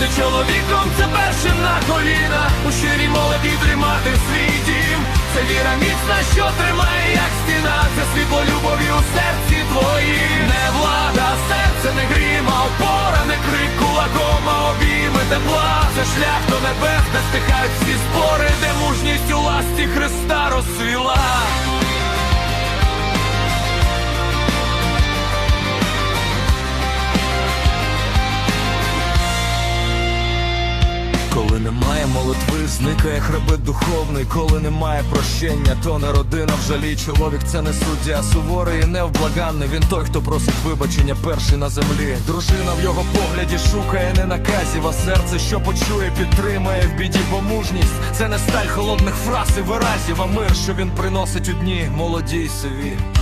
Бути чоловіком це першим на коліна, у щирій молоді тримати свій дім. Це віра міцна, що тримає, як стіна, це світло любові у серці твоїм. Не влада, серце не грім, а опора, не крик кулаком, а обійми тепла. Це шлях до небес, де стихають всі спори, де мужність у ласті Христа розсвіла. Немає молитви, зникає хребет духовний, коли немає прощення, то не родина в жалі. Чоловік це не суддя, суворий і невблаганний. Він той, хто просить вибачення перший на землі. Дружина в його погляді шукає не наказів, а серце, що почує, підтримає в біді, бо мужність це не сталь холодних фраз і виразів, а мир, що він приносить у дні молоді й сиві.